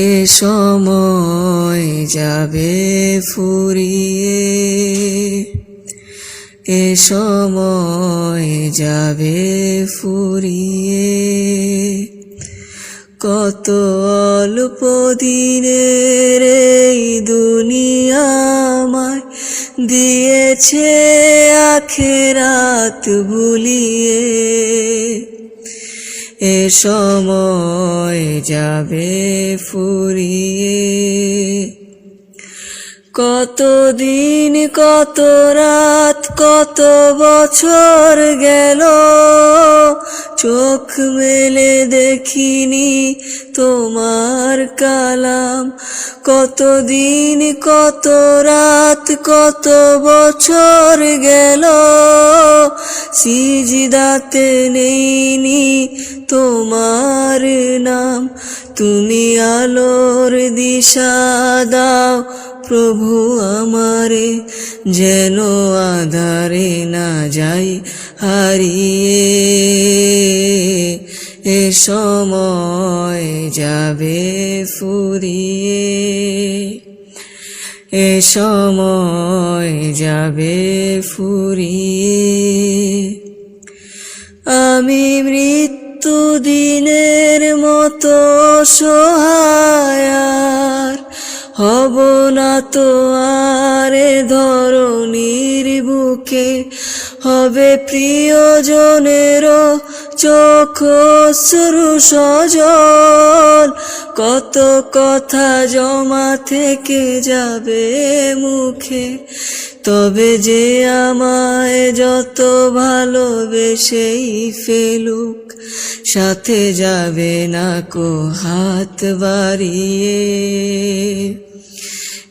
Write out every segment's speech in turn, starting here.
এ সময় যাবে ফুরিয়ে। এ সময় যাবে ফুরিয়ে। কত অল্প দিনের এই দুনিয়ামায় দিয়েছে আখেরাত ভুলিয়ে এ সময় যাবে ফুরিয়ে। কত দিন কত রাত, কত বছর গেল, চোখ মেলে দেখিনি তোমার কালাম। কত দিন কত রাত, কত বছর গেল সিজদাতে নেইনি তোমার নাম। তুমি আলোর দিশা দাও প্রভু আমারে, যেন আধারে না যাই হারিয়ে। এ সময় যাবে ফুরিয়ে। এ সময় যাবে ফুরিয়ে। আমি মৃত্যু দিনের মতো সহায়ার হব না তো আরে ধরনীর বুকে। হবে প্রিয়জনেরও চোখ শুরু সজল। কত কথা জমা থেকে যাবে মুখে। তবে যে আমায় যত ভালোবেসেই ফেলুক, সাথে যাবে না কো হাত বাড়িয়ে।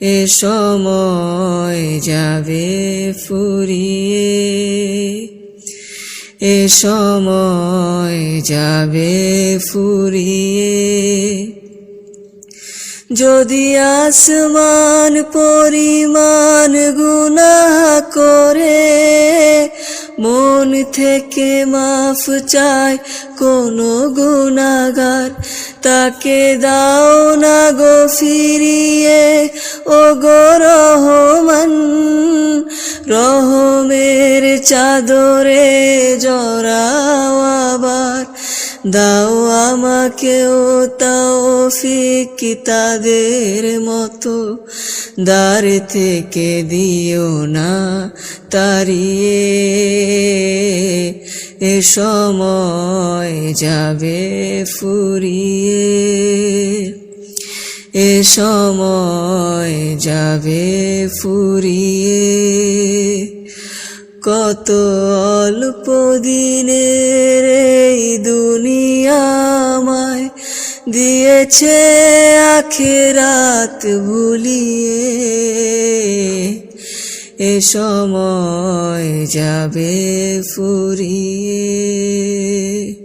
এ সময় যাবে ফুরিয়ে। এ সময় যাবে ফুরিয়ে। যদি আসমান পরিমাণ গুনাহ করে, মন থেকে মাফ চায় কোনো গুনাগার তাকে দাও না গো ফিরিয়ে ও গো রহমান। রহমের চাদরে জড়াও আবার। দাও আমাকেও তাও ফিক তাদের মতো। দ্বার থেকে দিও না তারিয়ে এ সময় যাবে ফুরিয়ে। এ সময় যাবে ফুরিয়ে। কত অল্প দিনের এই দুনিয়ামায় দিয়েছে আখেরাত ভুলিয়ে। এ সময় যাবে ফুরিয়ে।